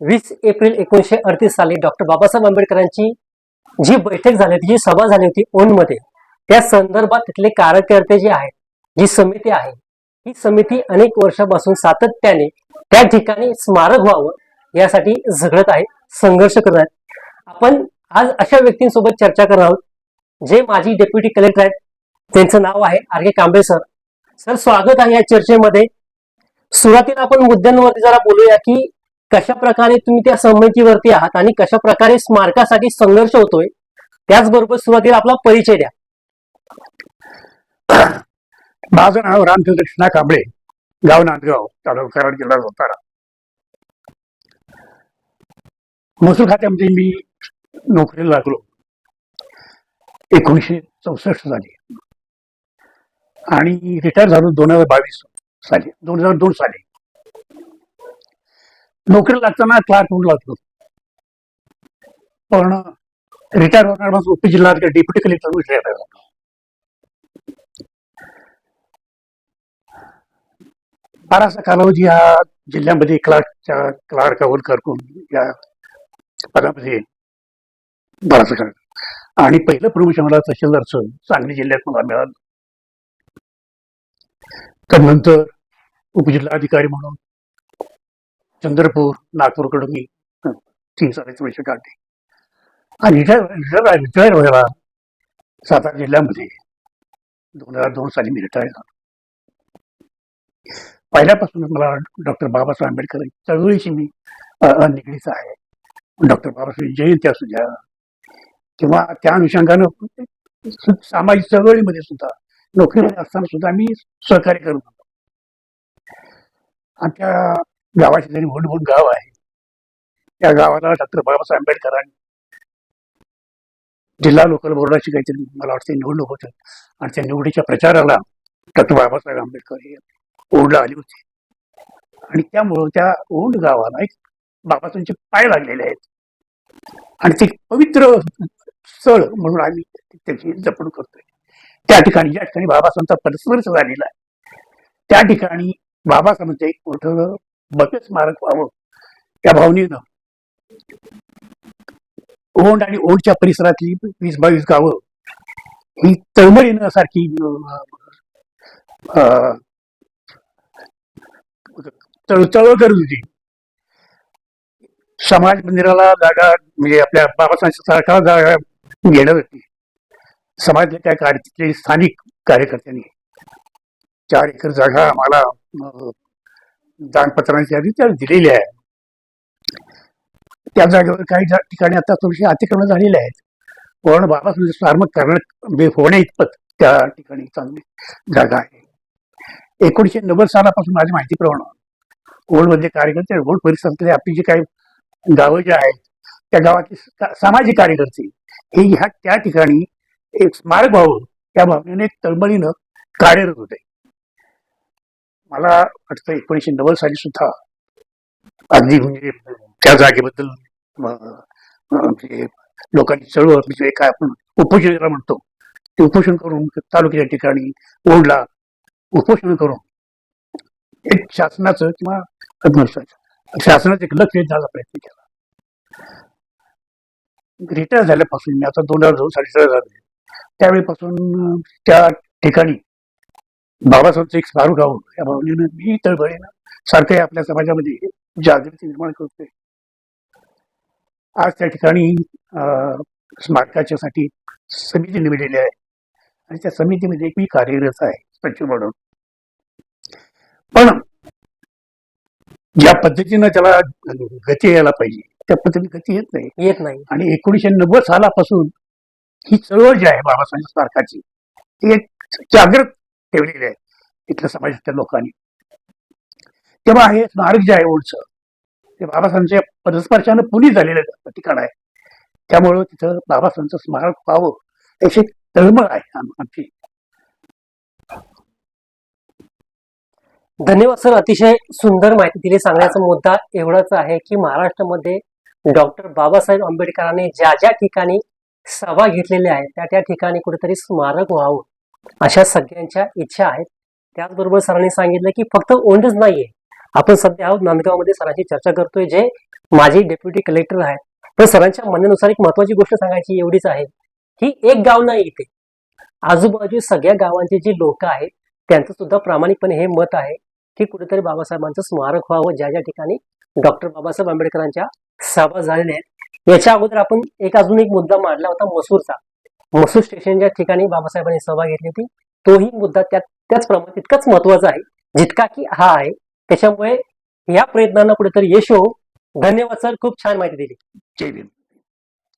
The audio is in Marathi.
वीस एप्रिल एकोणीशे अडतीस साली डॉक्टर बाबासाहेब आंबेडकरांची जी बैठक झाली होती जी सभा झाली होती ओनमध्ये त्या संदर्भात तिथले कार्यकर्ते जे आहेत जी समिती आहे ही समिती अनेक वर्षापासून सातत्याने त्या ठिकाणी स्मारक व्हावं यासाठी झगडत आहे संघर्ष करत आहेत. आपण आज अशा व्यक्तींसोबत चर्चा करणार आहोत जे माजी डेप्युटी कलेक्टर आहेत. त्यांचं नाव आहे R K Kamble sir. Sir स्वागत आहे या चर्चेमध्ये. सुरुवातीला आपण मुद्द्यांवरती जरा बोलूया की कशा प्रकारे तुम्ही त्या संमतीवरती आहात आणि कशा प्रकारे स्मारकासाठी संघर्ष होतोय त्याचबरोबर सुरुवातीला आपला परिचय द्या. माझं नाव रामचंद्र कृष्णा कांबळे गाव नांदगाव तालुका कराड जिल्हा सातारा. महसूल खात्यामध्ये मी नोकरीला लागलो. एकोणीशे चौसष्ट साली. आणि रिटायर झालो दोन हजार बावीस साली. दोन हजार दोन साली. नोकरी लागताना क्लार्क म्हणून लागलो पण रिटायर होणार माझं जिल्हा डेप्युटी कलेक्टर रिटायर झालो बाराचा कालावधी हा जिल्ह्यामध्ये क्लार्कच्या क्लार्कावर करून या पदामध्ये बाराचा काळ. आणि पहिलं प्रमोशन मला तहसीलदारचं सांगली जिल्ह्यात मला मिळालं. तर नंतर उपजिल्हाधिकारी म्हणून चंद्रपूर नागपूरकडून मी तीन साडेच वर्ष काढले. आणि रिटायर रिटायर रिटायर व्हायला सातारा जिल्ह्यामध्ये दोन हजार दोन साली मी रिटायर झालो. पहिल्यापासून मला डॉक्टर बाबासाहेब आंबेडकर चळवळीशी मी अ, निगडीत आहे. डॉक्टर बाबासाहेब जयंती असू द्या किंवा त्या अनुषंगानं सामाजिक चळवळीमध्ये सुद्धा नोकरीमध्ये असताना सुद्धा मी सहकार्य करत होतो. त्या गावाच्या जरी मोठं गाव आहे त्या गावाला डॉक्टर बाबासाहेब आंबेडकरांनी जिल्हा लोकल बोर्डाची काहीतरी मला वाटते निवडणूक होतं. आणि त्या निवडीच्या प्रचाराला डॉक्टर बाबासाहेब आंबेडकर हे ओढला आली होते. आणि त्यामुळं त्या ओंड गावाला एक बाबासांचे पाय लागलेले आहेत. आणि ते पवित्र स्थळ म्हणून आम्ही त्याची जपणूक करतोय. त्या ठिकाणी ज्या ठिकाणी बाबासांचा परस्परच झालेला आहे त्या ठिकाणी बाबासाहेबांचं एक मोठं भव्य स्मारक व्हावं. त्या भावनेनं. ओंड आणि ओंडच्या परिसरातली वीस बावीस गावं ही तळमळ येण्यासारखी अं, अं, चळचळ करत होती. समाज मंदिराला जागा म्हणजे आपल्या बाबासाहेब सारखा जागा घेणं होती. समाज त्या कार्य स्थानिक कार्यकर्त्यांनी. चार एकर जागा आम्हाला दानपत्रांची यादी त्याला दिलेली आहे. त्या जागेवर काही ठिकाणी आता थोडीशी अतिक्रमण झालेली आहेत पण बाबासाहेब स्मारक करणं होण्या इतपत त्या ठिकाणी चांगली जागा आहे. एकोणीशे नव्वद सालापासून माझ्या माहितीप्रमाणे ओल्डमध्ये कार्यकर्ते ओल्ड परिसरातले आपली जी काही गावं जी आहेत त्या गावातले सामाजिक कार्यकर्ते हे ह्या त्या ठिकाणी एक स्मारक व्हावं त्या भावनेने एक तळमळीनं कार्यरत होते. मला वाटतं एकोणीशे नव्वद साली सुद्धा अगदी म्हणजे त्या जागेबद्दल म्हणजे लोकांची चळवळ म्हणजे काय आपण उपोषण ज्याला म्हणतो ते उपोषण करून तालुक्याच्या ठिकाणी ओढला उपोषण करून एक शासनाचं किंवा शासनाचं एक लक्ष देण्याचा प्रयत्न केला. रिटायर झाल्यापासून मी आता दोन हजार दोन साडेचार झाले. त्यावेळीपासून त्या ठिकाणी बाबासाहेबचं एक स्मारक गाव या भावनेनं मी तळबळीनं सारखं आपल्या समाजामध्ये जागृती निर्माण करतोय आज त्या ठिकाणी अं, स्मारकाच्या साठी समिती निवडलेली आहे. आणि त्या समितीमध्ये मी कार्यरत आहे सचिव म्हणून. पण ज्या पद्धतीनं त्याला गती यायला पाहिजे त्या पद्धतीने गती येत नाही. येत नाही. आणि एकोणीशे नव्वद सालापासून ही चळवळ जी आहे बाबासाहेब स्मारकाची एक जागृत ठेवलेली आहे इथल्या समाजातल्या लोकांनी. तेव्हा हे स्मारक जे आहे ओढचं ते बाबासाहेबांच्या पदस्पर्शानं पुनी झालेलं ठिकाण आहे. त्यामुळं तिथं बाबासाहेबांचं स्मारक व्हावं अशी तळमळ आहे आमची. धन्यवाद सर. अतिशय सुंदर माहिती दिली. सांगण्याचा मुद्दा एवढाच आहे की महाराष्ट्रामध्ये डॉक्टर बाबासाहेब आंबेडकरांनी ज्या ज्या ठिकाणी सभा घेतलेल्या आहेत त्या त्या ठिकाणी कुठेतरी स्मारक व्हावं. अशा सगळ्यांच्या इच्छा आहेत. त्याचबरोबर सरांनी सांगितलं की फक्त ओंडच नाहीये. आपण सध्या आहोत नांदगावमध्ये. सरांची चर्चा करतोय जे माझे डेप्युटी कलेक्टर आहेत. पण सरांच्या म्हणण्यानुसार एक महत्वाची गोष्ट सांगायची एवढीच आहे. ही एक गाव नाही इथे. आजूबाजू सगळ्या गावांची जी लोक आहेत त्यांचं सुद्धा प्रामाणिकपणे हे मत आहे की कुठेतरी बाबासाहेबांचं स्मारक व्हावं. ज्या ज्या ठिकाणी डॉक्टर बाबासाहेब आंबेडकरांच्या सभा झालेल्या आहेत. याच्या अगोदर आपण एक अजून एक मुद्दा मांडला होता मसूरचा. मसूर स्टेशनच्या ठिकाणी बाबासाहेबांनी सभा घेतली होती. तोही मुद्दा त्या त्याच प्रमाणात तितकाच महत्त्वाचा आहे. जितका की हा आहे. त्याच्यामुळे या प्रयत्नांना कुठेतरी यश हो. धन्यवाद सर. खूप छान माहिती दिली. जय भीम.